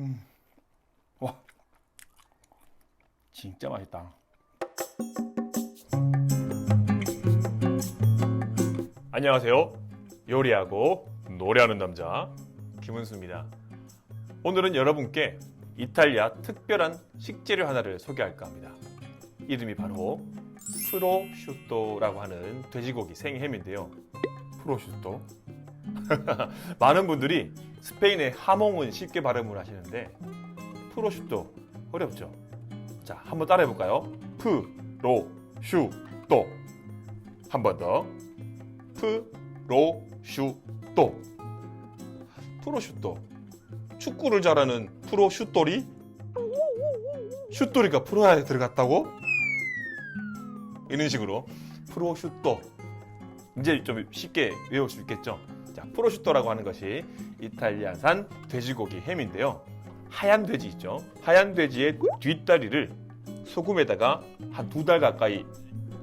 음. 와. 진짜 맛있다. 안녕하세요. 요리하고 노래하는 남자 김은수입니다. 오늘은 여러분께 이탈리아 특별한 식재료 하나를 소개할까 합니다. 이름이 바로 프로슈토라고 하는 돼지고기 생햄인데요. 프로슈토? 많은 분들이 스페인의 하몽은 쉽게 발음을 하시는데 프로슈토 어렵죠? 자, 한번 따라해 볼까요? 프로슈토 한 번 더. 프로슈토 프로슈토 축구를 잘하는 프로슈토리 슈토리가 프로야에 들어갔다고? 이런 식으로 프로슈토 이제 좀 쉽게 외울 수 있겠죠? 자, 프로슈토라고 하는 것이 이탈리아산 돼지고기 햄인데요. 하얀 돼지 있죠? 하얀 돼지의 뒷다리를 소금에다가 한 두 달 가까이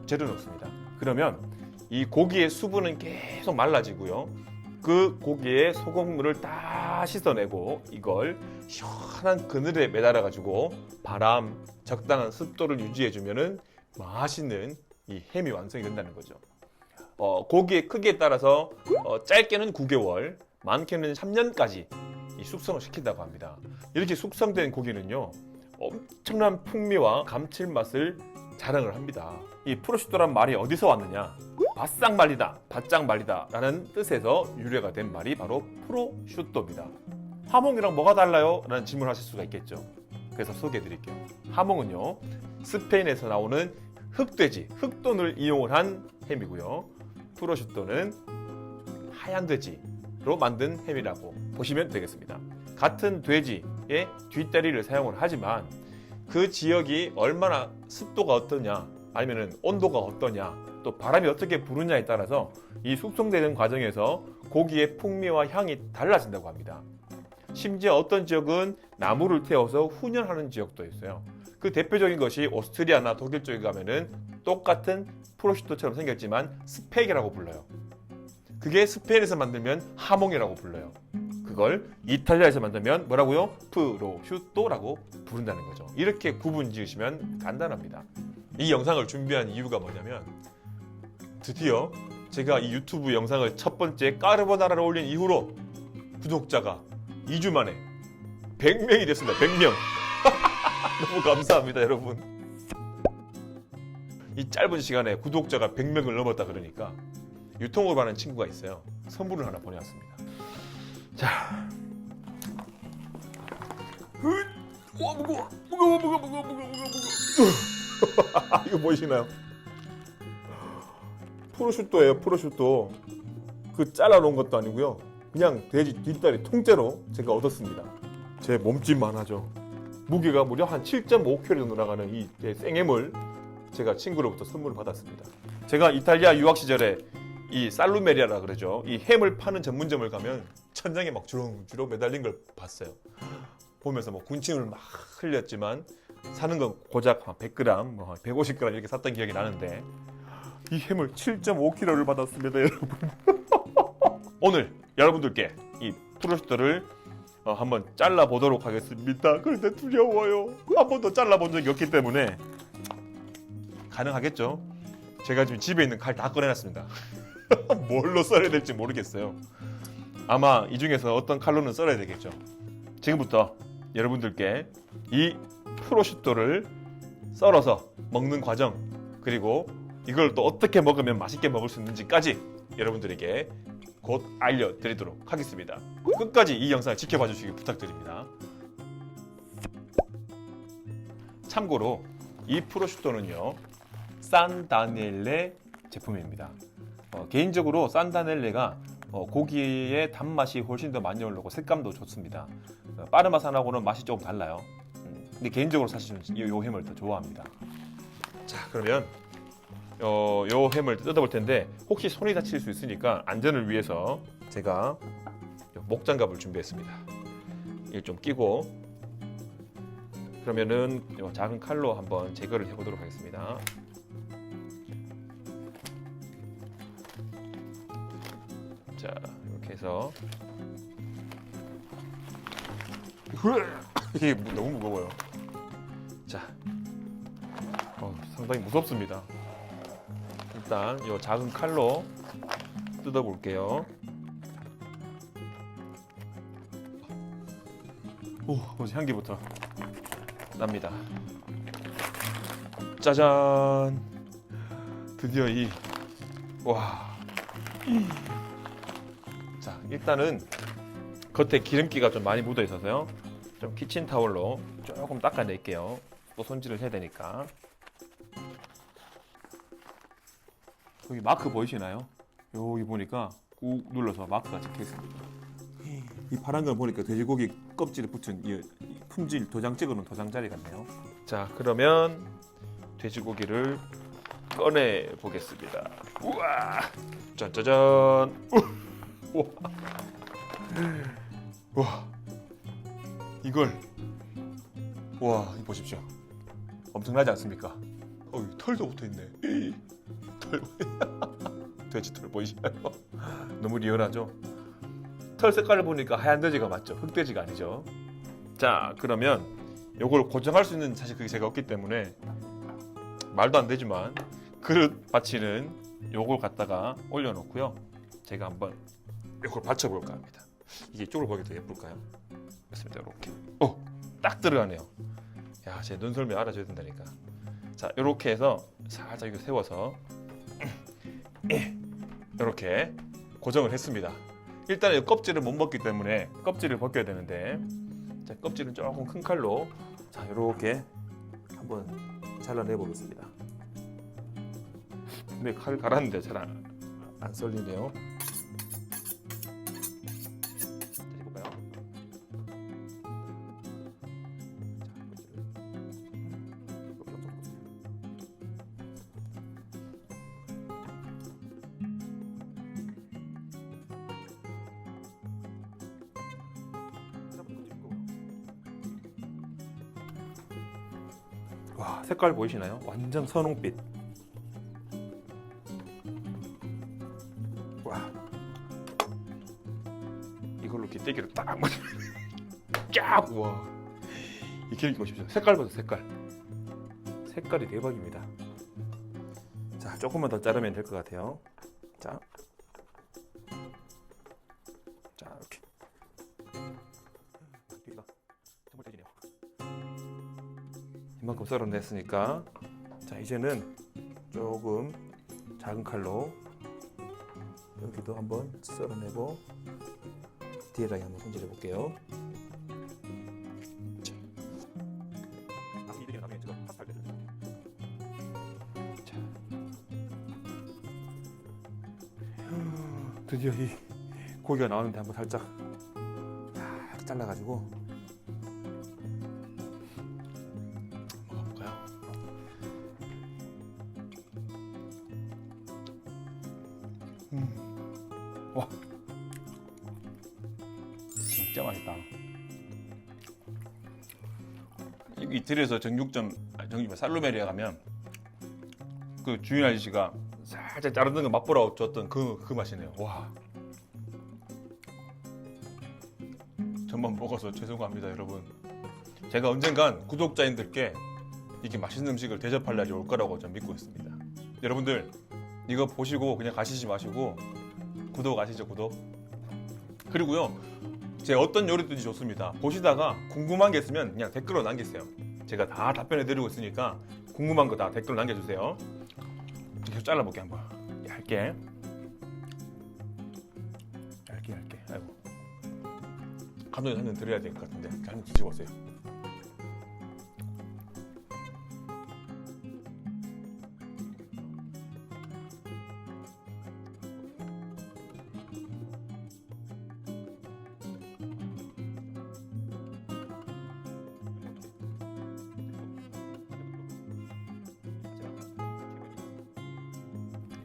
재려 놓습니다. 그러면 이 고기의 수분은 계속 말라지고요. 그 고기에 소금물을 다 씻어내고 이걸 시원한 그늘에 매달아 가지고 바람 적당한 습도를 유지해 주면은 맛있는 이 햄이 완성이 된다는 거죠. 어, 고기의 크기에 따라서 어, 짧게는 9개월, 많게는 3년까지 이 숙성을 시킨다고 합니다. 이렇게 숙성된 고기는요, 엄청난 풍미와 감칠맛을 자랑을 합니다. 이 프로슈토란 말이 어디서 왔느냐? 바싹 말리다, 바짝 말리다 라는 뜻에서 유래가 된 말이 바로 프로슈토입니다. 하몽이랑 뭐가 달라요? 라는 질문을 하실 수가 있겠죠. 그래서 소개해 드릴게요. 하몽은요, 스페인에서 나오는 흑돼지, 흑돈을 이용을 한 햄이고요. 프로슈토는 하얀 돼지로 만든 햄이라고 보시면 되겠습니다. 같은 돼지의 뒷다리를 사용을 하지만 그 지역이 얼마나 습도가 어떠냐, 아니면 온도가 어떠냐, 또 바람이 어떻게 부느냐에 따라서 이 숙성되는 과정에서 고기의 풍미와 향이 달라진다고 합니다. 심지어 어떤 지역은 나무를 태워서 훈연하는 지역도 있어요. 그 대표적인 것이 오스트리아나 독일 쪽에 가면은 똑같은 프로슈토처럼 생겼지만 스펙이라고 불러요. 그게 스페인에서 만들면 하몽이라고 불러요. 그걸 이탈리아에서 만들면 뭐라고요? 프로슈토라고 부른다는 거죠. 이렇게 구분 지으시면 간단합니다. 이 영상을 준비한 이유가 뭐냐면 드디어 제가 이 유튜브 영상을 첫 번째 까르보나라를 올린 이후로 구독자가 2주 만에 100명이 됐습니다. 100명. 너무 감사합니다, 여러분. 이 짧은 시간에 구독자가 100명을 넘었다 그러니까 유통을 하는 친구가 있어요. 선물을 하나 보내왔습니다. 자. 와, 무거워. 무거워, 무거워, 무거워, 무거워, 무거워, 무거워. 이거 보이시나요? 프로슈토예요, 프로슈토. 그 잘라놓은 것도 아니고요. 그냥 돼지 뒷다리 통째로 제가 얻었습니다. 제 몸집만 하죠. 무게가 무려 한 7.5kg 정도 나가는 이 생햄을 제가 친구로부터 선물을 받았습니다. 제가 이탈리아 유학 시절에 이 살루메리아라 그러죠. 이 햄을 파는 전문점을 가면 천장에 막 주렁 주렁 매달린 걸 봤어요. 보면서 뭐 군침을 막 흘렸지만 사는 건 고작 한 100g, 뭐 150g 이렇게 샀던 기억이 나는데 이 햄을 7.5kg를 받았습니다, 여러분. 오늘 여러분들께 이 프로슈터를 어, 한번 잘라 보도록 하겠습니다. 그런데 두려워요. 한 번도 잘라 본 적이 없기 때문에 가능하겠죠. 제가 지금 집에 있는 칼 다 꺼내놨습니다. 뭘로 썰어야 될지 모르겠어요. 아마 이 중에서 어떤 칼로는 썰어야 되겠죠. 지금부터 여러분들께 이 프로슈토를 썰어서 먹는 과정 그리고 이걸 또 어떻게 먹으면 맛있게 먹을 수 있는지까지 여러분들에게 곧 알려드리도록 하겠습니다. 끝까지 이 영상을 지켜봐 주시기 부탁드립니다. 참고로 이 프로슈토는요 산다넬레 제품입니다. 어, 개인적으로 산다넬레가 어, 고기의 단맛이 훨씬 더 많이 올라오고 색감도 좋습니다. 어, 파르마산하고는 맛이 조금 달라요. 음, 근데 개인적으로 사실은 이, 요 햄을 더 좋아합니다. 자 그러면 어, 요 햄을 뜯어볼 텐데 혹시 손이 다칠 수 있으니까 안전을 위해서 제가 요 목장갑을 준비했습니다. 이걸 좀 끼고 그러면은 요 작은 칼로 한번 제거를 해보도록 하겠습니다. 자 이렇게 해서 이게 무- 너무 무거워요. 자, 어, 상당히 무섭습니다. 일단 이 작은 칼로 뜯어 볼게요. 오, 먼저 향기부터 납니다. 짜잔. 드디어 이 와. 자, 일단은 겉에 기름기가 좀 많이 묻어 있어서요. 좀 키친 타월로 조금 닦아낼게요. 또 손질을 해야 되니까. 여기 마크 보이시나요? 여기 보니까 꾹 눌러서 마크가 찍혀 있습니다. 이 파란 걸 보니까 돼지고기 껍질에 붙은 이 품질 도장 찍어놓은 도장 자리 같네요. 자, 그러면 돼지고기를 꺼내 보겠습니다. 우와, 짜자잔. 우와. 와 이걸 와 보십시오 엄청나지 않습니까? 어 털도 붙어 있네 털 돼지 털 보이시나요? 너무 리얼하죠? 털 색깔을 보니까 하얀 돼지가 맞죠? 흑돼지가 아니죠? 자 그러면 요걸 고정할 수 있는 사실 그게 제가 없기 때문에 말도 안 되지만 그릇 받치는 요걸 갖다가 올려놓고요 제가 한번 요걸 받쳐볼까 합니다 이게 이쪽으로 보기 더 예쁠까요? 그렇습니다. 이렇게. 어, 딱 들어가네요. 야, 제 눈썰미 알아줘야 된다니까. 자, 이렇게 해서 살짝 이거 세워서 이렇게 고정을 했습니다. 일단 이 껍질을 못 먹기 때문에 껍질을 벗겨야 되는데, 자, 껍질은 조금 큰 칼로 자, 이렇게 한번 잘라내 보겠습니다. 근데 칼 갈았는데 잘 안 안 썰리네요. 와 색깔 보이시나요? 완전 선홍빛. 와 이걸로 기대기를 딱 쫙! 와. 이 기름기 보십시오. 색깔 보세요, 색깔. 색깔이 대박입니다. 자, 조금만 더 자르면 될 것 같아요. 자. 자, 이만큼 썰어냈으니까. 자, 이제는 조금 작은 칼로 여기도 한번 썰어내고 뒤에다가 한번 손질해 볼게요. 드디어 이 고기가 나오는데 한번 살짝 딱 잘라가지고 와. 진짜 맛있다. 이- 이태리에서 정육점, 아니, 정육점 살로메리아 가면 그 주인 아저씨가 살짝 자르는 거 맛보라고 줬던 그, 그 맛이네요. 와. 저만 먹어서 죄송합니다, 여러분. 제가 언젠간 구독자님들께 이렇게 맛있는 음식을 대접할 날이 올 거라고 좀 믿고 있습니다. 여러분들 이거 보시고 그냥 가시지 마시고 구독 아시죠, 구독? 그리고요. 제 어떤 요리든지 좋습니다. 보시다가 궁금한 게 있으면 그냥 댓글로 남기세요. 제가 다 답변해 드리고 있으니까 궁금한 거 다 댓글로 남겨주세요. 계속 잘라볼게 한번. 얇게. 얇게 얇게. 아이고. 감독님 한잔 드려야 될 것 같은데 드시고 오세요.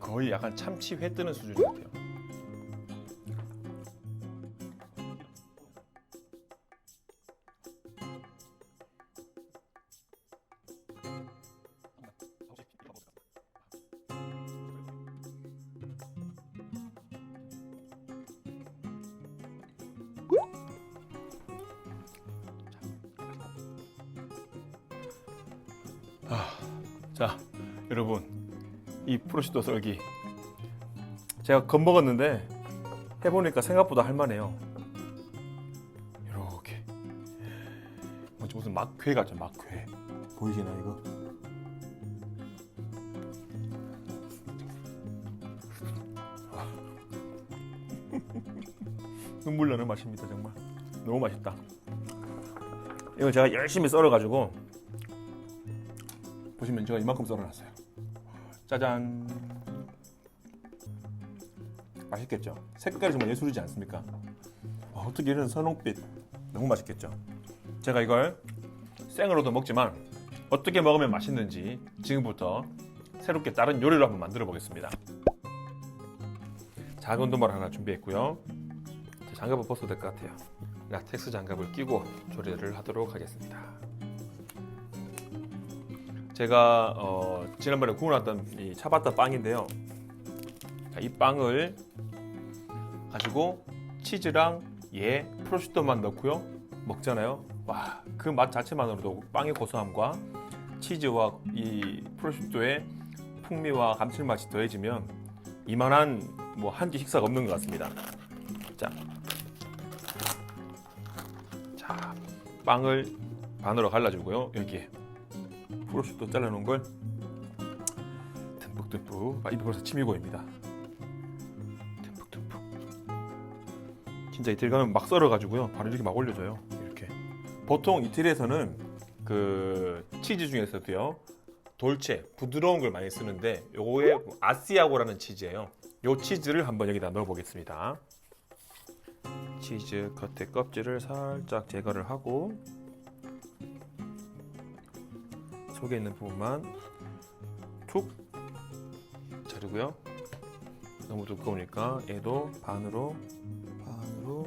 거의 약간 참치 회 뜨는 수준 같아요. 프로시토 썰기 제가 겁먹었는데 해보니까 생각보다 할만해요. 이렇게 무슨 막회 같죠 막회 보이시나 이거? 아. 눈물 나는 맛입니다 정말 너무 맛있다. 이거 제가 열심히 썰어가지고 보시면 제가 이만큼 썰어놨어요. 짜잔. 맛있겠죠? 색깔이 정말 예술이지 않습니까? 와, 어떻게 이런 선홍빛 너무 맛있겠죠? 제가 이걸 생으로도 먹지만 어떻게 먹으면 맛있는지 지금부터 새롭게 다른 요리를 한번 만들어 보겠습니다. 작은 도마를 하나 준비했고요. 자, 장갑을 벗어도 될 것 같아요. 라텍스 장갑을 끼고 조리를 하도록 하겠습니다. 제가 어, 지난번에 구워놨던 이 차바타 빵인데요. 자, 이 빵을 가지고 치즈랑 얘 프로슈토만 넣고요 먹잖아요. 와, 그 맛 자체만으로도 빵의 고소함과 치즈와 이 프로슈토의 풍미와 감칠맛이 더해지면 이만한 뭐 한 끼 식사가 없는 것 같습니다. 자, 자, 빵을 반으로 갈라주고요. 여기에 프로슈토 잘라놓은 걸 듬뿍듬뿍 아, 입에 벌써 침이 고입니다. 듬뿍듬뿍. 진짜 이틀 가면 막 썰어가지고요. 바로 이렇게 막 올려줘요. 이렇게. 보통 이틀에서는 그 치즈 중에서도요 돌체 부드러운 걸 많이 쓰는데 요거에 아시아고라는 치즈예요. 요 치즈를 한번 여기다 넣어 보겠습니다. 치즈 겉에 껍질을 살짝 제거를 하고 속에 있는 부분만 툭 자르고요. 너무 두꺼우니까 얘도 반으로 반으로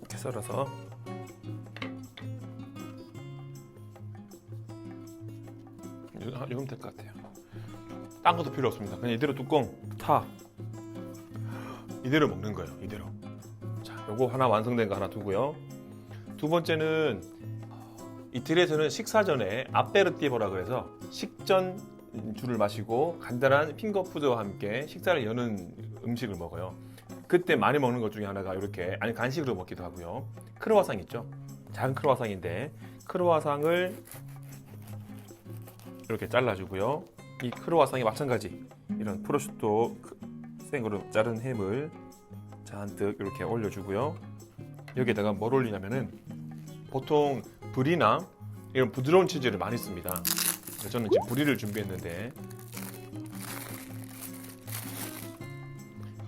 이렇게 썰어서 요- 요금 될것 같아요. 딴 것도 필요 없습니다. 그냥 이대로 뚜껑 타 이대로 먹는 거예요. 이대로. 자, 요거 하나 완성된 거 하나 두고요. 두 번째는 이틀에서는 식사 전에 아페르티보라 그래서 식전 주를 마시고 간단한 핑거푸드와 함께 식사를 여는 음식을 먹어요. 그때 많이 먹는 것 중에 하나가 이렇게 아니 간식으로 먹기도 하고요. 크로와상 있죠? 작은 크로와상인데 크로와상을 이렇게 잘라주고요. 이 크로와상이 마찬가지 이런 프로슈토 생으로 자른 햄을 잔뜩 이렇게 올려주고요. 여기에다가 뭘 올리냐면은 보통 브리나 이런 부드러운 치즈를 많이 씁니다. 저는 지금 브리를 준비했는데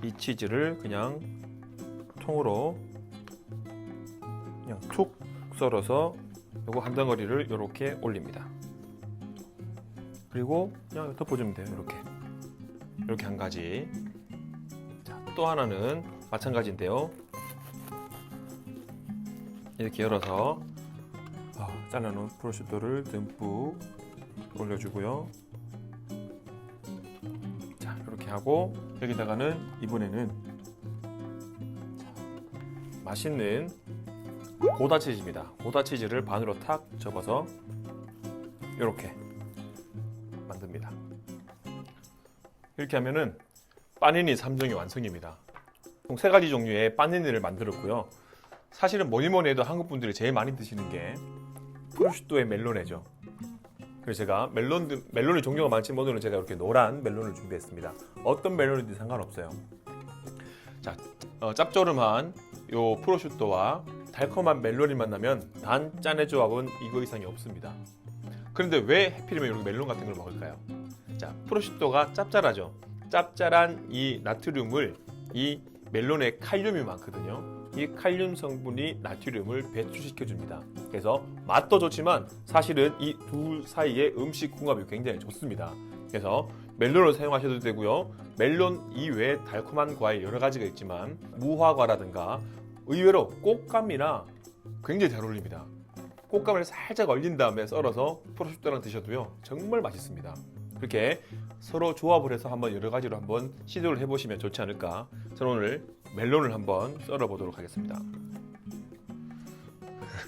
이 치즈를 그냥 통으로 그냥 툭 썰어서 요거 한 덩어리를 이렇게 올립니다. 그리고 그냥 덮어주면 돼요. 이렇게 이렇게 한 가지. 자, 또 하나는 마찬가지인데요. 이렇게 열어서 아, 잘라놓은 프로슈토를 듬뿍 올려주고요. 자, 이렇게 하고 여기다가는 이번에는 자, 맛있는 고다 치즈입니다. 고다 치즈를 반으로 탁 접어서 이렇게 만듭니다. 이렇게 하면은 빠니니 3종이 완성입니다. 총 세 가지 종류의 빠니니를 만들었고요. 사실은 뭐니 뭐니 해도 한국 분들이 제일 많이 드시는 게 프로슈토의 멜로네죠. 그래서 제가 멜론 멜론의 종류가 많지만 오늘은 제가 이렇게 노란 멜론을 준비했습니다. 어떤 멜론이든 상관없어요. 자, 어, 짭조름한 요 프로슈토와 달콤한 멜론이 만나면 단 짠의 조합은 이거 이상이 없습니다. 그런데 왜 해필이면 이렇게 멜론 같은 걸 먹을까요? 자, 프로슈토가 짭짤하죠. 짭짤한 이 나트륨을 이 멜론에 칼륨이 많거든요. 이 칼륨 성분이 나트륨을 배출시켜 줍니다. 그래서 맛도 좋지만 사실은 이 둘 사이의 음식 궁합이 굉장히 좋습니다. 그래서 멜론을 사용하셔도 되고요. 멜론 이외에 달콤한 과일 여러 가지가 있지만 무화과라든가 의외로 꽃감이나 굉장히 잘 어울립니다. 꽃감을 살짝 얼린 다음에 썰어서 프로슈토랑 드셔도요 정말 맛있습니다. 그렇게 서로 조합을 해서 한번 여러 가지로 한번 시도를 해보시면 좋지 않을까. 저는 오늘 멜론을 한번 썰어 보도록 하겠습니다.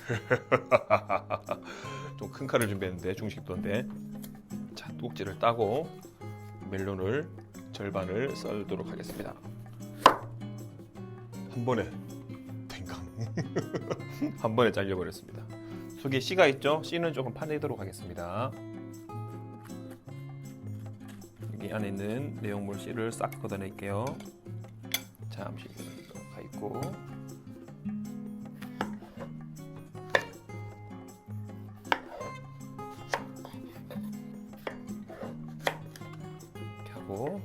좀 큰 칼을 준비했는데 중식도인데 자 꼭지를 따고 멜론을 절반을 썰도록 하겠습니다. 한 번에 탱강 한 번에 잘려버렸습니다. 속에 씨가 있죠? 씨는 조금 파내도록 하겠습니다. 여기 안에 있는 내용물 씨를 싹 걷어낼게요. 잠시 가 있고. 하고.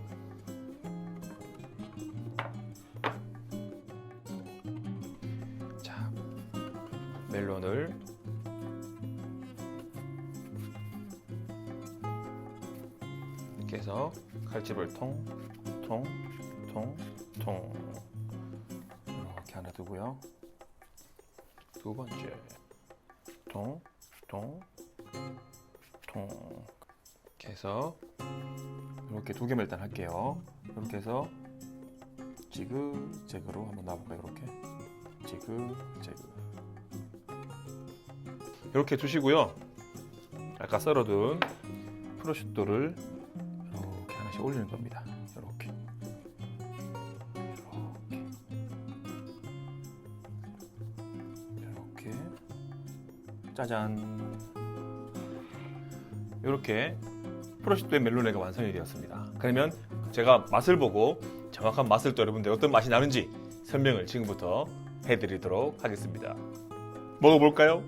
자 멜론을 이렇게 해서 칼집을 통, 통, 통, 통 이렇게 하나 두고요. 두 번째 통, 통, 통 이렇게 해서 이렇게 두 개만 일단 할게요. 이렇게 해서 지그재그로 한번 놔볼까요? 이렇게 지그재그 이렇게 두시고요. 아까 썰어둔 프로슈토를 이렇게 하나씩 올리는 겁니다. 짜잔 이렇게 프로슈토의 멜로네가 완성이 되었습니다. 그러면 제가 맛을 보고 정확한 맛을 또 여러분들 어떤 맛이 나는지 설명을 지금부터 해드리도록 하겠습니다. 먹어볼까요?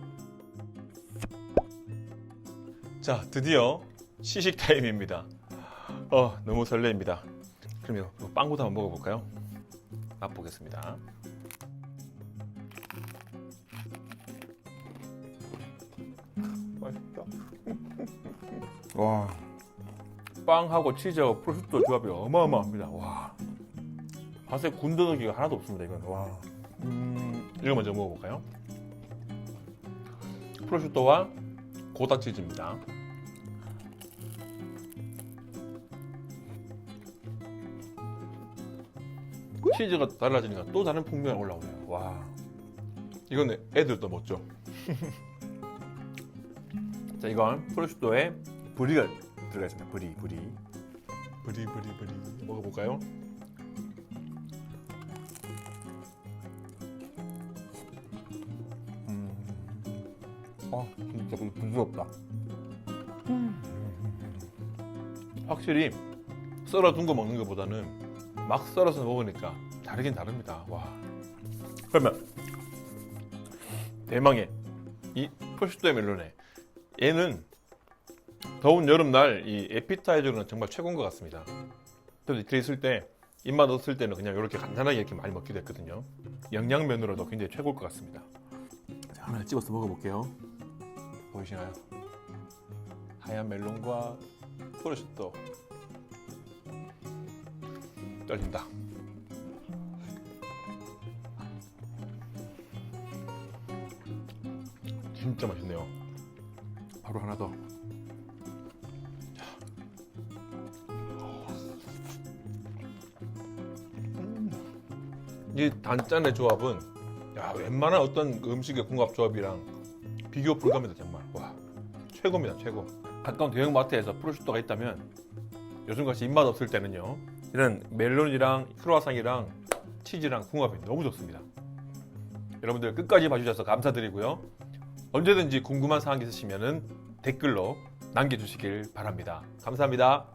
자, 드디어 시식 타임입니다. 어, 너무 설레입니다. 그러면 이거 빵부터 한번 먹어볼까요? 맛보겠습니다. 와. 빵하고 치즈하고 프로슈토 조합이 어마어마합니다. 와. 맛의 군더더기가 하나도 없습니다. 이건 와. 음, 이거 먼저 먹어볼까요? 프로슈토와 고다 치즈입니다. 치즈가 달라지니까 또 다른 풍미가 올라오네요. 와. 이건 애들도 먹죠. 자, 이건 프로슈토에 브리가 들어가 있습니다. 브리, 브리. 브리, 브리, 브리. 먹어볼까요? 음. 아, 진짜 부드럽다. 확실히 썰어둔 거 먹는 것보다는 막 썰어서 먹으니까 다르긴 다릅니다. 와. 그러면 대망의 이 프로슈토의 멜로네 얘는 더운 여름날 이 에피타이저는 정말 최고인 것 같습니다. 또 이틀 있을 때 입맛 없을 때는 그냥 이렇게 간단하게 이렇게 많이 먹기도 했거든요. 영양면으로도 굉장히 최고일 것 같습니다. 자, 하나 찍어서 먹어볼게요. 보이시나요? 하얀 멜론과 프로슈토 떨린다. 진짜 맛있네요. 바로 하나 더. 이 단짠의 조합은 야 웬만한 어떤 음식의 궁합 조합이랑 비교 불가입니다 정말. 와 최고입니다 최고. 가까운 대형 마트에서 프로슈토가 있다면 요즘같이 입맛 없을 때는요 이런 멜론이랑 크로아상이랑 치즈랑 궁합이 너무 좋습니다. 여러분들 끝까지 봐주셔서 감사드리고요. 언제든지 궁금한 사항 있으시면 댓글로 남겨주시길 바랍니다. 감사합니다.